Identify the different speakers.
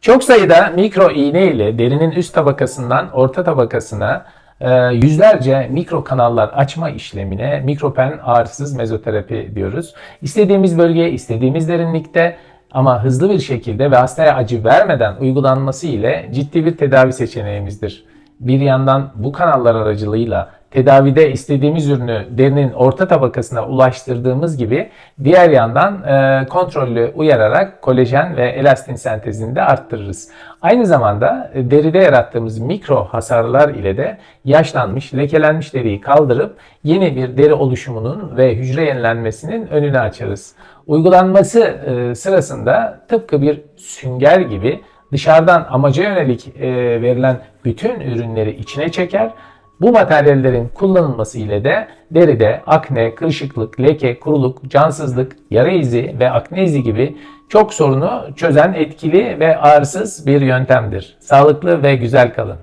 Speaker 1: Çok sayıda mikro iğne ile derinin üst tabakasından orta tabakasına e, yüzlerce mikro kanallar açma işlemine mikropen ağrısız mezoterapi diyoruz. İstediğimiz bölgeye istediğimiz derinlikte ama hızlı bir şekilde ve hastaya acı vermeden uygulanması ile ciddi bir tedavi seçeneğimizdir. Bir yandan bu kanallar aracılığıyla tedavide istediğimiz ürünü derinin orta tabakasına ulaştırdığımız gibi diğer yandan e, kontrollü uyararak kolajen ve elastin sentezini de arttırırız. Aynı zamanda e, deride yarattığımız mikro hasarlar ile de yaşlanmış, lekelenmiş deriyi kaldırıp yeni bir deri oluşumunun ve hücre yenilenmesinin önünü açarız. Uygulanması e, sırasında tıpkı bir sünger gibi dışarıdan amaca yönelik e, verilen bütün ürünleri içine çeker. Bu materyallerin kullanılması ile de deride akne, kırışıklık, leke, kuruluk, cansızlık, yara izi ve akne izi gibi çok sorunu çözen etkili ve ağrısız bir yöntemdir. Sağlıklı ve güzel kalın.